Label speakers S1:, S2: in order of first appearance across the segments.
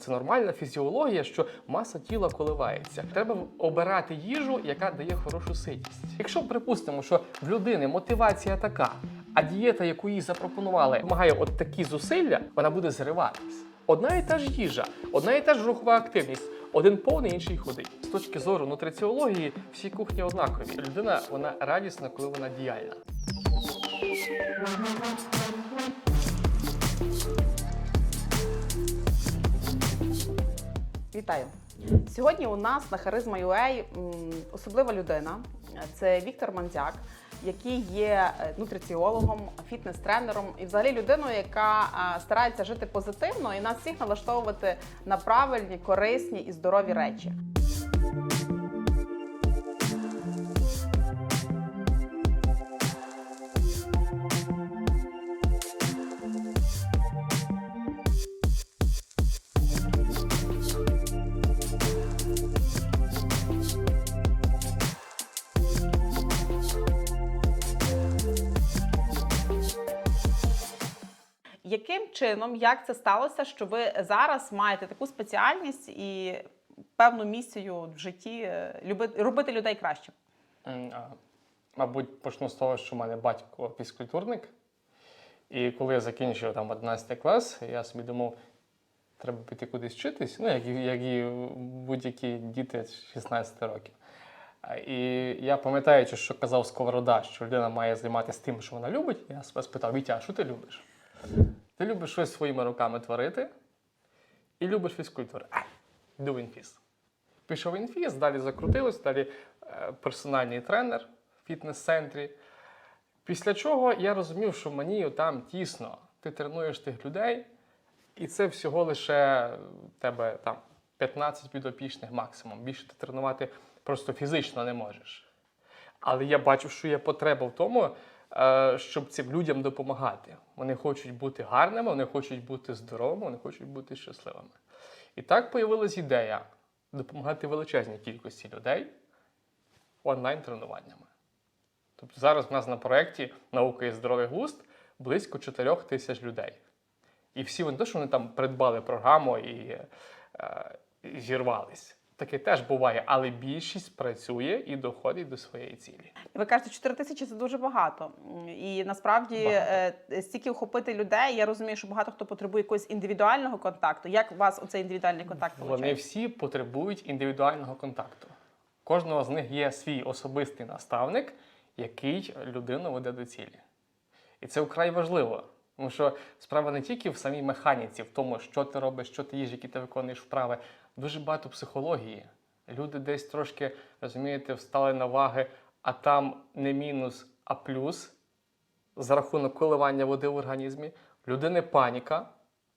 S1: Це нормальна фізіологія, що маса тіла коливається. Треба обирати їжу, яка дає хорошу ситість. Якщо припустимо, що в людини мотивація така, а дієта, яку їй запропонували, вимагає от такі зусилля, вона буде зриватись. Одна і та ж їжа, одна і та ж рухова активність. Один повний, інший худий. З точки зору нутриціології, всі кухні однакові. Людина вона радісна, коли вона діяльна.
S2: Вітаю! Сьогодні у нас на Харизма UA особлива людина. Це Віктор Мандзяк, який є е, нутриціологом, фітнес-тренером і взагалі людиною, яка старається жити позитивно і нас всіх налаштовувати на правильні, корисні і здорові речі. Чином, як це сталося, що ви зараз маєте таку спеціальність і певну місію в житті е, люби- робити людей краще?
S1: Мабуть, почну з того, що в мене батько фізкультурник. І коли я закінчив там 11 клас, я собі думав, треба піти кудись вчитись, ну, як, як і будь-які діти з 16 років. І я пам'ятаючи, що казав Сковорода, що людина має займатися тим, що вона любить, я спитав, Вітя, а що ти любиш? Ти любиш щось своїми руками творити і любиш фізкультуру. В інфіз. Пішов інфіз, далі закрутилось, далі е, персональний тренер в фітнес-центрі. Після чого я розумів, що мені там тісно. Ти тренуєш тих людей, і це всього лише в тебе там 15 підопічних максимум. Більше ти тренувати просто фізично не можеш. Але я бачу, що є потреба в тому, е, щоб цим людям допомагати. Вони хочуть бути гарними, вони хочуть бути здоровими, вони хочуть бути щасливими. І так появилась ідея допомагати величезній кількості людей онлайн-тренуваннями. Тобто зараз в нас на проєкті Наука і здоровий глузд близько 4 тисяч людей. І всі вони те, що вони там придбали програму і, е, і зірвались. Таке теж буває, але більшість працює і доходить до своєї цілі.
S2: Ви кажете, 4 тисячі це дуже багато. І насправді
S1: Багато.
S2: е, стільки охопити людей. Я розумію, що багато хто потребує якогось індивідуального контакту. Як у вас оцей індивідуальний контакт
S1: Вони
S2: виходить?
S1: всі потребують індивідуального контакту. Кожного з них є свій особистий наставник, який людину веде до цілі. І це вкрай важливо. Тому що справа не тільки в самій механіці, в тому, що ти робиш, що ти їш, які ти виконуєш вправи. Дуже багато психології. Люди десь трошки, розумієте, встали на ваги, а там не мінус, а плюс за рахунок коливання води в організмі. В людини паніка,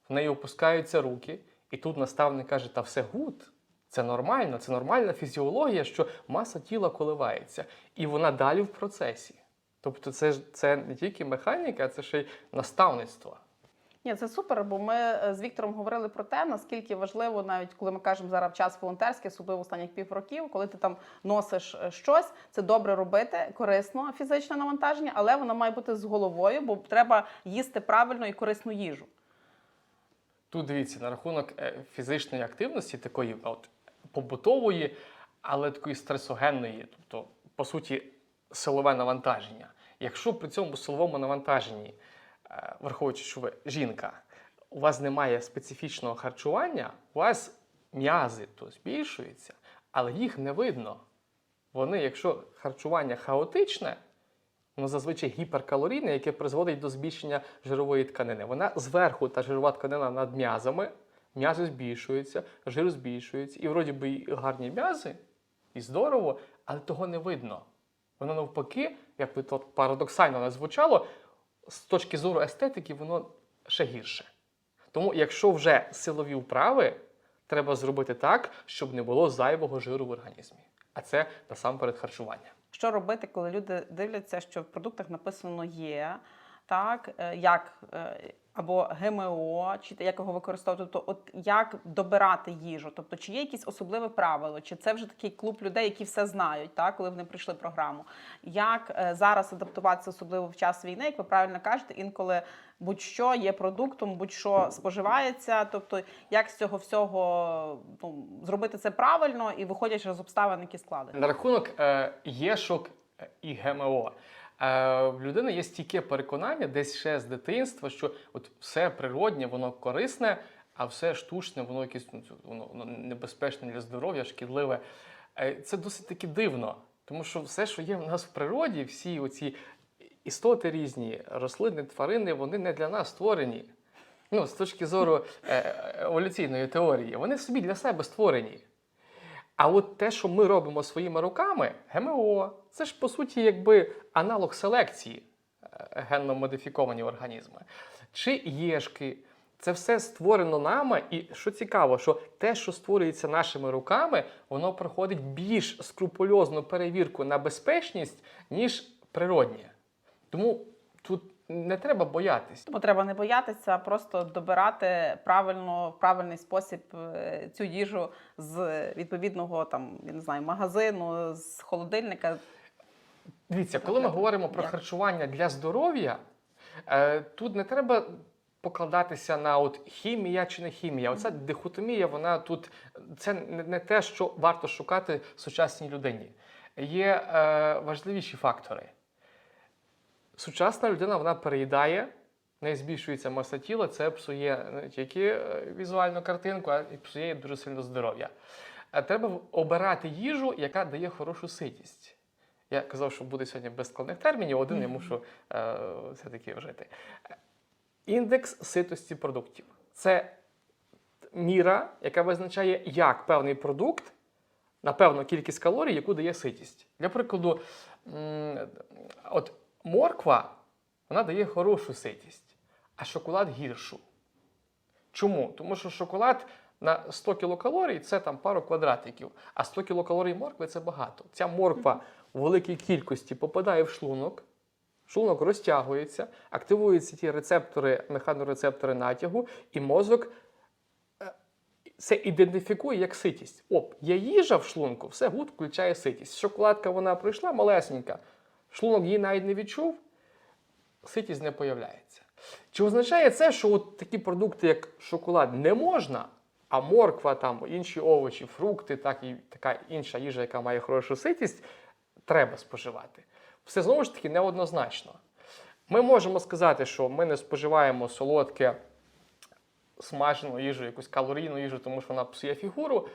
S1: в неї опускаються руки, і тут наставник каже: та все гуд. Це нормально, це нормальна фізіологія, що маса тіла коливається, і вона далі в процесі. Тобто, це це не тільки механіка, це ще й наставництво.
S2: Ні, це супер, бо ми е, з Віктором говорили про те, наскільки важливо, навіть коли ми кажемо зараз час волонтерський, особливо останніх півроків, коли ти там носиш е, щось, це добре робити, корисно фізичне навантаження, але воно має бути з головою, бо треба їсти правильно і корисну їжу.
S1: Тут дивіться на рахунок е, фізичної активності, такої от, побутової, але такої стресогенної, тобто, по суті, силове навантаження. Якщо при цьому силовому навантаженні, враховуючи, що ви жінка, у вас немає специфічного харчування, у вас м'язи то збільшуються, але їх не видно. Вони, якщо харчування хаотичне, воно зазвичай гіперкалорійне, яке призводить до збільшення жирової тканини. Вона зверху та жирова тканина над м'язами, м'язи збільшуються, жир збільшується, і вроді би гарні м'язи, і здорово, але того не видно. Воно навпаки, як би то парадоксально не звучало, з точки зору естетики, воно ще гірше. Тому, якщо вже силові вправи, треба зробити так, щоб не було зайвого жиру в організмі. А це насамперед харчування.
S2: Що робити, коли люди дивляться, що в продуктах написано є, так е, як е, або ГМО, чи як його використовувати? Тобто, от як добирати їжу? Тобто, чи є якісь особливе правило, чи це вже такий клуб людей, які все знають, так, коли вони прийшли в програму? Як е, зараз адаптуватися, особливо в час війни, як ви правильно кажете, інколи будь-що є продуктом, будь-що споживається. Тобто, як з цього всього ну, зробити це правильно і виходячи з обставин, які складені?
S1: На рахунок е, єшок е, і ГМО. Е, в людини є стійке переконання десь ще з дитинства, що от все природнє, воно корисне, а все штучне, воно якесь ну, воно, небезпечне для здоров'я, шкідливе. Е, це досить таки дивно, тому що все, що є в нас в природі, всі оці істоти різні, рослини, тварини, вони не для нас створені. Ну, з точки зору е, еволюційної теорії, вони собі для себе створені. А от те, що ми робимо своїми руками, ГМО, це ж по суті якби аналог селекції е, генно модифіковані організми. Чи єшки. Це все створено нами, і що цікаво, що те, що створюється нашими руками, воно проходить більш скрупульозну перевірку на безпечність, ніж природнє. Тому тут не треба боятись.
S2: Тому треба не боятися, а просто добирати правильно в правильний спосіб е, цю їжу з відповідного там я не знаю магазину, з холодильника.
S1: Дивіться, коли ми говоримо про харчування для здоров'я, е, тут не треба покладатися на от хімія чи не хімія. Оця дихотомія, вона тут це не те, що варто шукати сучасній людині. Є е, важливіші фактори. Сучасна людина вона переїдає, в неї збільшується маса тіла, це псує не тільки е, візуальну картинку, а й псує дуже сильно здоров'я. Е, Треба обирати їжу, яка дає хорошу ситість. Я казав, що буде сьогодні без складних термінів, один я мушу е, все-таки вжити. Індекс ситості продуктів це міра, яка визначає, як певний продукт на певну кількість калорій, яку дає ситість. Для прикладу, от морква вона дає хорошу ситість, а шоколад гіршу. Чому? Тому що шоколад на 100 кілокалорій це там пару квадратиків, а 100 кілокалорій моркви це багато. Ця морква в великій кількості попадає в шлунок, шлунок розтягується, активуються ті рецептори, механорецептори натягу, і мозок е, це ідентифікує як ситість. Оп, є їжа в шлунку, все гуд включає ситість. Шоколадка вона прийшла малесенька, шлунок її навіть не відчув, ситість не появляється. Чи означає це, що от такі продукти, як шоколад, не можна, а морква, там, інші овочі, фрукти, так і така інша їжа, яка має хорошу ситість, треба споживати? Все знову ж таки неоднозначно. Ми можемо сказати, що ми не споживаємо солодке, смажену їжу, якусь калорійну їжу, тому що вона псує фігуру.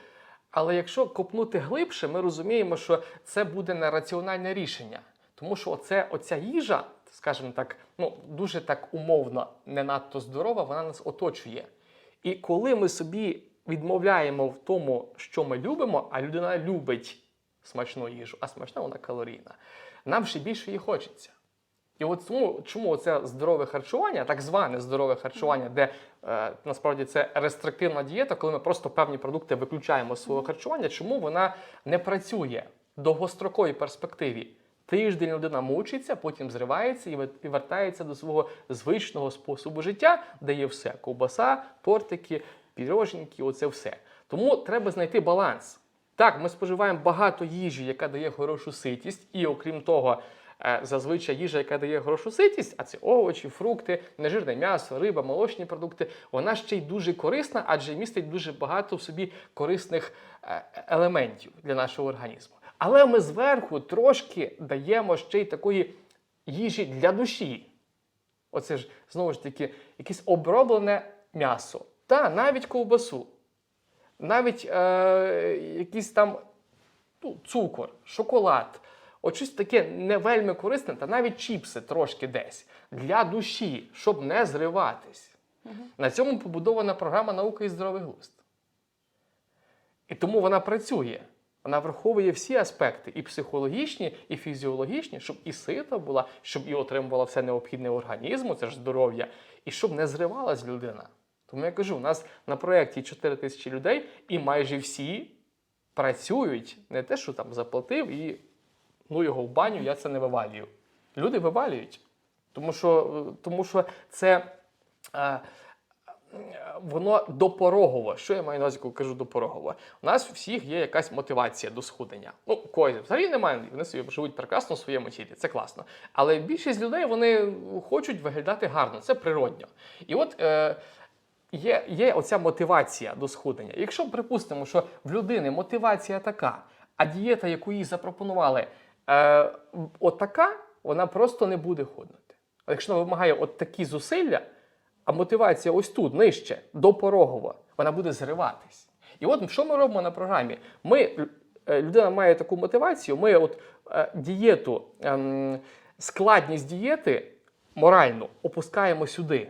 S1: Але якщо копнути глибше, ми розуміємо, що це буде нераціональне рішення. Тому що оце, оця їжа, скажімо так, ну дуже так умовно, не надто здорова, вона нас оточує. І коли ми собі відмовляємо в тому, що ми любимо, а людина любить смачну їжу, а смачна вона калорійна, нам ще більше її хочеться. І от тому, чому це здорове харчування, так зване здорове харчування, де е, насправді це рестриктивна дієта, коли ми просто певні продукти виключаємо з свого харчування, чому вона не працює в довгостроковій перспективі? Тиждень людина мучиться, потім зривається і вертається до свого звичного способу життя, де є все: ковбаса, тортики, піроженьки, оце все. Тому треба знайти баланс. Так, ми споживаємо багато їжі, яка дає хорошу ситість, і окрім того, е, зазвичай їжа, яка дає хорошу ситість, а це овочі, фрукти, нежирне м'ясо, риба, молочні продукти, вона ще й дуже корисна, адже містить дуже багато в собі корисних е, елементів для нашого організму. Але ми зверху трошки даємо ще й такої їжі для душі. Оце ж знову ж таки якесь оброблене м'ясо, та навіть ковбасу навіть е, якийсь там ну, цукор, шоколад, от щось таке не вельми корисне, та навіть чіпси трошки десь для душі, щоб не зриватись. На цьому побудована програма наука і здоровий глузд. І тому вона працює. Вона враховує всі аспекти, і психологічні, і фізіологічні, щоб і сита була, щоб і отримувала все необхідне організму, це ж здоров'я, і щоб не зривалась людина. Тому я кажу, у нас на проєкті 4 тисячі людей, і майже всі працюють не те, що там заплатив і ну його в баню, я це не вивалюю. Люди вивалюють. Тому що, е, тому що це е, воно допорогово. Що я маю на увазі, коли кажу допорогово? У нас у всіх є якась мотивація до схудення. Ну, когось взагалі немає, вони собі живуть прекрасно в своєму тілі, це класно. Але більшість людей вони хочуть виглядати гарно, це природньо. І от е, є, є оця мотивація до схудення. Якщо припустимо, що в людини мотивація така, а дієта, яку їй запропонували, е, от така, вона просто не буде худнути. А якщо вона вимагає от такі зусилля, а мотивація ось тут, нижче, допорогова, вона буде зриватись. І от що ми робимо на програмі? Ми, е, людина має таку мотивацію, ми от е, дієту, ем, складність дієти моральну опускаємо сюди.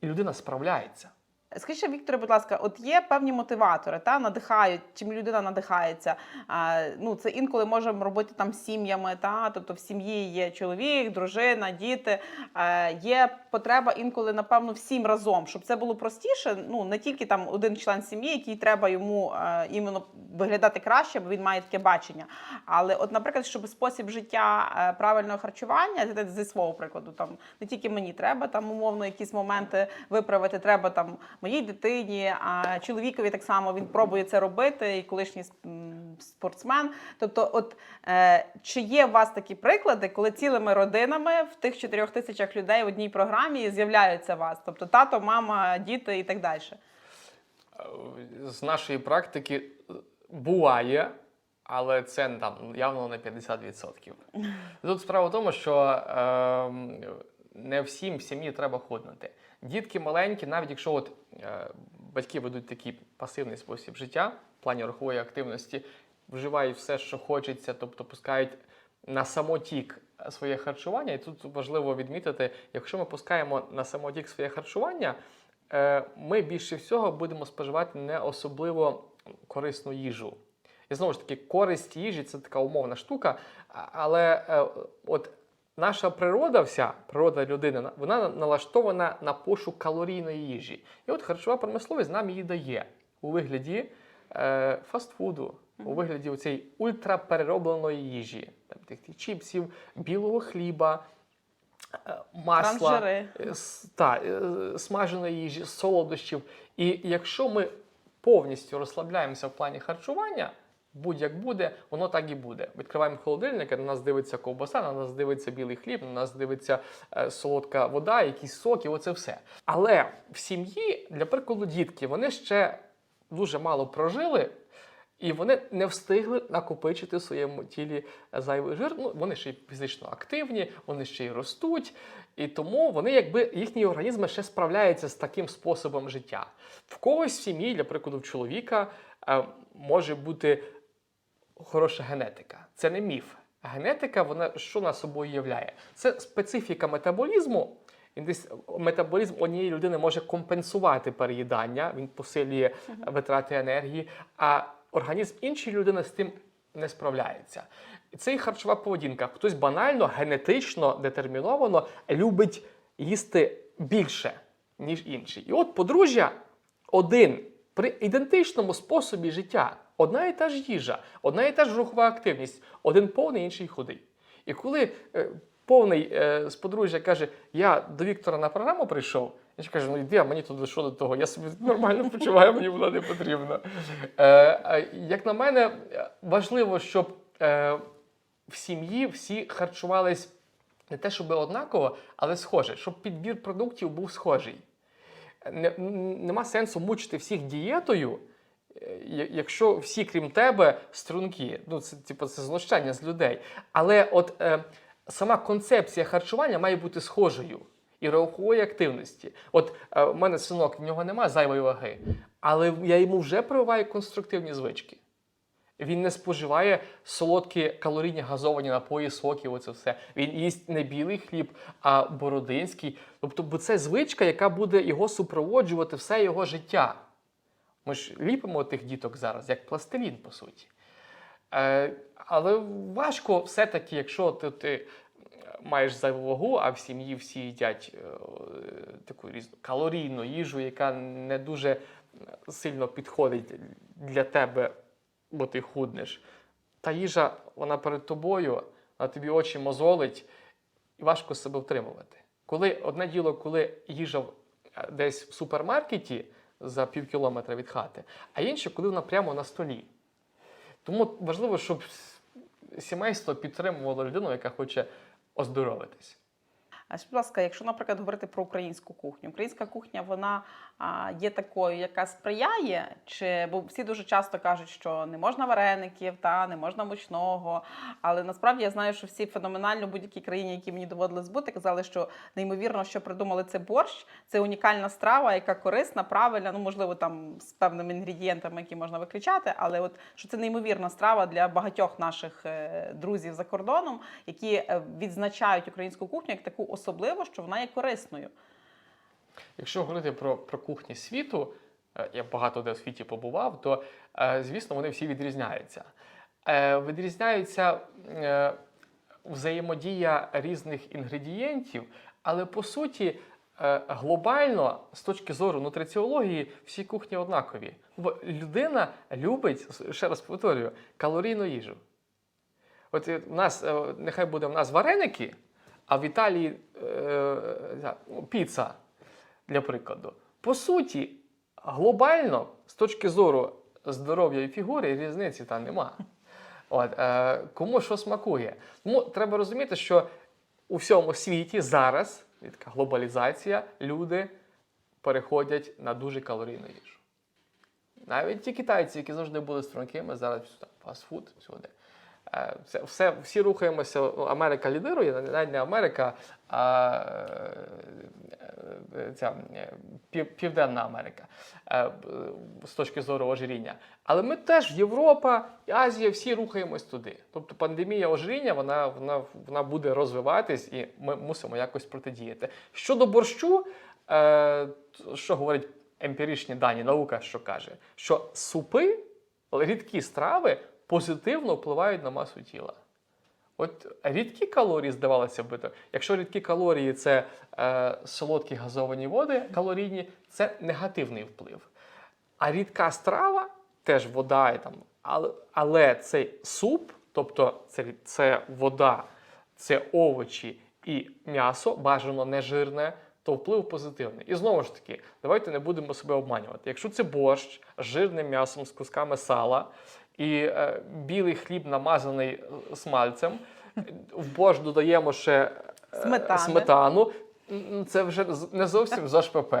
S1: І людина справляється.
S2: Скажіть, Вікторе, будь ласка, от є певні мотиватори, та надихають, чим людина надихається. А, ну, це інколи можемо робити там сім'ями, та тобто в сім'ї є чоловік, дружина, діти. А, є потреба інколи, напевно, всім разом, щоб це було простіше. Ну не тільки там один член сім'ї, який треба йому а, іменно виглядати краще, бо він має таке бачення. Але, от, наприклад, щоб спосіб життя правильного харчування, зі свого прикладу, там не тільки мені треба там умовно якісь моменти виправити, треба там моїй дитині, а чоловікові так само він пробує це робити, і колишній спортсмен. Тобто, от е, чи є у вас такі приклади, коли цілими родинами в тих чотирьох тисячах людей в одній програмі з'являються вас? Тобто тато, мама, діти і так далі.
S1: Е, З нашої практики е, буває, але це там явно не 50%. Тут справа в тому, що е, не всім в сім'ї треба худнути. Дітки маленькі, навіть якщо от, е, батьки ведуть такий пасивний спосіб життя в плані рухової активності, вживають все, що хочеться, тобто пускають на самотік своє харчування. І тут важливо відмітити, якщо ми пускаємо на самотік своє харчування, е, ми більше всього будемо споживати не особливо корисну їжу. І знову ж таки, користь їжі це така умовна штука, але е, от наша природа, вся природа людини, вона налаштована на пошук калорійної їжі. І от харчова промисловість нам її дає у вигляді е, фастфуду, у вигляді цієї ультрапереробленої їжі, там, тих, тих чіпсів, білого хліба, е, масла, е, та, е, смаженої їжі, солодощів. І якщо ми повністю розслабляємося в плані харчування, будь-як буде, воно так і буде. Відкриваємо холодильник, на нас дивиться ковбаса, на нас дивиться білий хліб, на нас дивиться е, солодка вода, якісь соки, оце все. Але в сім'ї, для прикладу, дітки, вони ще дуже мало прожили. І вони не встигли накопичити в своєму тілі зайвий жир. Ну, вони ще й фізично активні, вони ще й ростуть, і тому вони, якби їхні організми ще справляються з таким способом життя. В когось в сім'ї, для прикладу, в чоловіка е, може бути хороша генетика. Це не міф. Генетика, вона що на собою являє? Це специфіка метаболізму. Десь метаболізм однієї людини може компенсувати переїдання, він посилює витрати енергії, а організм іншої людини з тим не справляється. Це і харчова поведінка. Хтось банально, генетично детерміновано любить їсти більше, ніж інший. І от подружжя один при ідентичному способі життя, одна і та ж їжа, одна і та ж рухова активність, один повний, інший худий. І коли е, повний е, з подружжя каже, я до Віктора на програму прийшов, ж кажу, ну йди, а мені туди що до того, я собі нормально почуваю, мені вона не потрібна. Е, е, як на мене, важливо, щоб е, в сім'ї всі харчувались не те, щоб однаково, але схоже, щоб підбір продуктів був схожий. Не, нема сенсу мучити всіх дієтою, е, якщо всі, крім тебе, струнки. Ну, це типу, це знущання з людей. Але от е, сама концепція харчування має бути схожою і рухової активності. От е, в мене синок, в нього немає зайвої ваги, але я йому вже прививаю конструктивні звички. Він не споживає солодкі калорійні газовані напої, соки, оце все. Він їсть не білий хліб, а бородинський. Тобто, бо це звичка, яка буде його супроводжувати все його життя. Ми ж ліпимо тих діток зараз, як пластилін, по суті. Е, але важко все-таки, якщо ти, ти маєш зайву вагу, а в сім'ї всі їдять е, таку різну калорійну їжу, яка не дуже сильно підходить для тебе, бо ти худнеш. Та їжа, вона перед тобою, вона тобі очі мозолить, і важко себе втримувати. Коли одне діло, коли їжа е, десь в супермаркеті за пів кілометра від хати, а інше, коли вона прямо на столі. Тому важливо, щоб сімейство підтримувало людину, яка хоче оздоровитись.
S2: Скажіть, будь ласка, якщо, наприклад, говорити про українську кухню, українська кухня вона є такою, яка сприяє, чи бо всі дуже часто кажуть, що не можна вареників, та не можна мучного. Але насправді я знаю, що всі феноменально будь-якій країні, які мені доводилось бути, казали, що неймовірно, що придумали це борщ. Це унікальна страва, яка корисна, правильна. Ну можливо, там з певними інгредієнтами, які можна виключати, але от що це неймовірна страва для багатьох наших е, друзів за кордоном, які е, відзначають українську кухню як таку особливу, що вона є корисною.
S1: Якщо говорити про, про кухні світу, е, я багато де в світі побував, то е, звісно вони всі відрізняються. Е, Відрізняються взаємодія різних інгредієнтів, але по суті. Глобально, з точки зору нутриціології, всі кухні однакові. Бо людина любить, ще раз повторюю, калорійну їжу. От в нас, нехай буде в нас вареники, а в Італії е, ну, піца, для прикладу. По суті, глобально, з точки зору здоров'я і фігури, різниці там нема. От, е, кому що смакує. Тому треба розуміти, що у всьому світі зараз така глобалізація, люди переходять на дуже калорійну їжу. Навіть ті китайці, які завжди були стрункими, зараз фастфуд всюди. Е, Все, всі рухаємося. Америка лідирує, навіть не Америка, а е, е, ця е, Південна Америка з точки зору ожиріння. Але ми теж Європа, і Азія, всі рухаємось туди. Тобто пандемія ожиріння вона, вона, вона буде розвиватись, і ми мусимо якось протидіяти. Щодо борщу, що говорить емпіричні дані, наука що каже, що супи, рідкі страви позитивно впливають на масу тіла. От рідкі калорії, здавалося би, то, якщо рідкі калорії це е, солодкі газовані води калорійні, це негативний вплив. А рідка страва, теж вода, і там, але, але цей суп, тобто це, це вода, це овочі і м'ясо, бажано не жирне, то вплив позитивний. І знову ж таки, давайте не будемо себе обманювати. Якщо це борщ з жирним м'ясом, з кусками сала і е, білий хліб намазаний е, смальцем, в борщ додаємо ще е, сметану. Це вже не зовсім ЗОЖ ПП.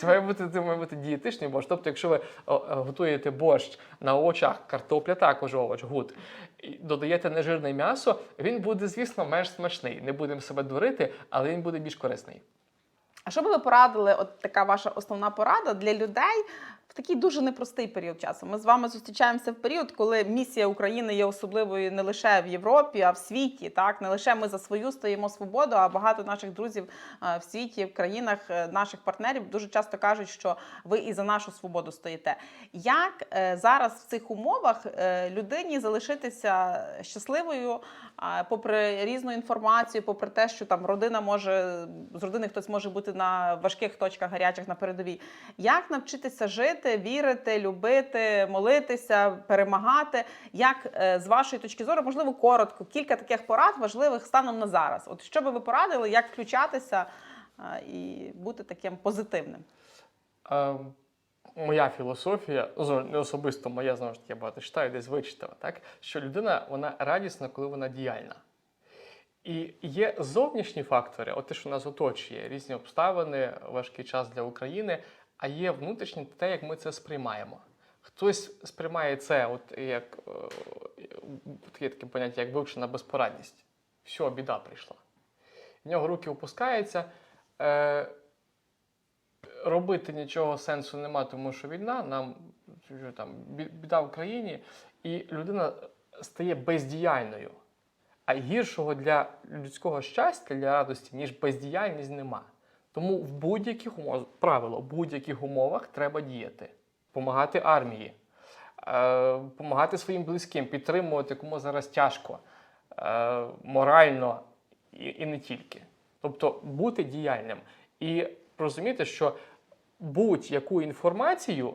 S1: Це має бути, це має бути дієтичний борщ. Тобто, якщо ви е, готуєте борщ на овочах, картопля також овоч, гуд, і додаєте нежирне м'ясо, він буде, звісно, менш смачний. Не будемо себе дурити, але він буде більш корисний.
S2: А що би ви порадили? От така ваша основна порада для людей в такий дуже непростий період часу. Ми з вами зустрічаємося в період, коли місія України є особливою не лише в Європі, а в світі. Так не лише ми за свою стоїмо свободу, а багато наших друзів е, в світі, в країнах е, наших партнерів дуже часто кажуть, що ви і за нашу свободу стоїте. Як е, зараз в цих умовах людині залишитися щасливою, попри різну інформацію, попри те, що там родина може з родини хтось може бути на важких точках гарячих на передовій. Як навчитися жити, вірити, любити, молитися, перемагати? Як е, з вашої точки зору, можливо, коротко, кілька таких порад важливих станом на зараз? От що би ви порадили, як включатися і бути таким позитивним?
S1: Е, моя філософія, не особисто моя, знову ж таки, я багато читаю, десь вичитала, так? що людина вона радісна, коли вона діяльна. І є зовнішні фактори, от те, що нас оточує, різні обставини, важкий час для України, а є внутрішні те, як ми це сприймаємо. Хтось сприймає це, от як е, таке таке поняття, як вивчена безпорадність. Все, біда прийшла. В нього руки опускаються. Е, робити нічого сенсу нема, тому що війна, нам там біда в країні, і людина стає бездіяльною. А гіршого для людського щастя, для радості, ніж бездіяльність, нема. Тому в будь-яких умовах, правило, в будь-яких умовах треба діяти, допомагати армії, допомагати своїм близьким, підтримувати кому зараз тяжко, е, морально і, і не тільки. Тобто бути діяльним і розуміти, що будь-яку інформацію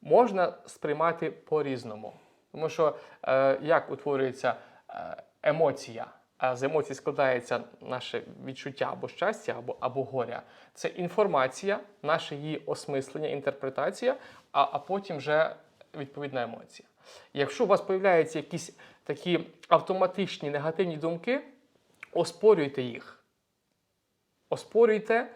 S1: можна сприймати по-різному. Тому що е, як утворюється е, емоція? а з емоцій складається наше відчуття або щастя, або, або горя. Це інформація, наше її осмислення, інтерпретація, а, а потім вже відповідна емоція. Якщо у вас появляються якісь такі автоматичні негативні думки, оспорюйте їх. Оспорюйте,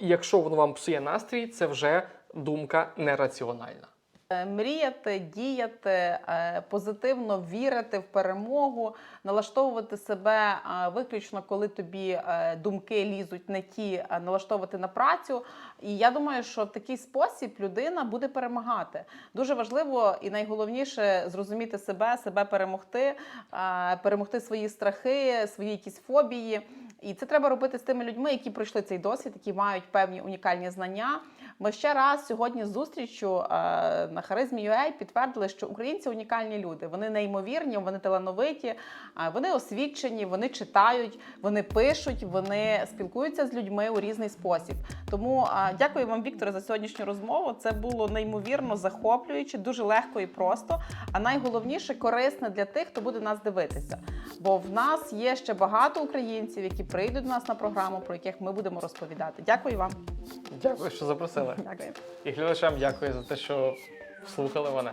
S1: якщо воно вам псує настрій, це вже думка нераціональна.
S2: Е, Мріяти, діяти, е, позитивно вірити в перемогу, налаштовувати себе е, виключно, коли тобі е, думки лізуть не ті, налаштовувати на працю. І я думаю, що в такий спосіб людина буде перемагати. Дуже важливо і найголовніше зрозуміти себе, себе перемогти, е, перемогти свої страхи, свої якісь фобії. І це треба робити з тими людьми, які пройшли цей досвід, які мають певні унікальні знання. Ми ще раз сьогодні з зустрічю е, на харизмі UA підтвердили, що українці унікальні люди. Вони неймовірні, вони талановиті, е, вони освічені, вони читають, вони пишуть, вони спілкуються з людьми у різний спосіб. Тому е, дякую вам, Вікторе, за сьогоднішню розмову. Це було неймовірно захоплююче, дуже легко і просто. А найголовніше корисне для тих, хто буде нас дивитися. Бо в нас є ще багато українців, які прийдуть до нас на програму, про яких ми будемо розповідати. Дякую вам.
S1: Дякую, що запросили.
S2: Дякую.
S1: І глядачам дякую за те, що слухали мене.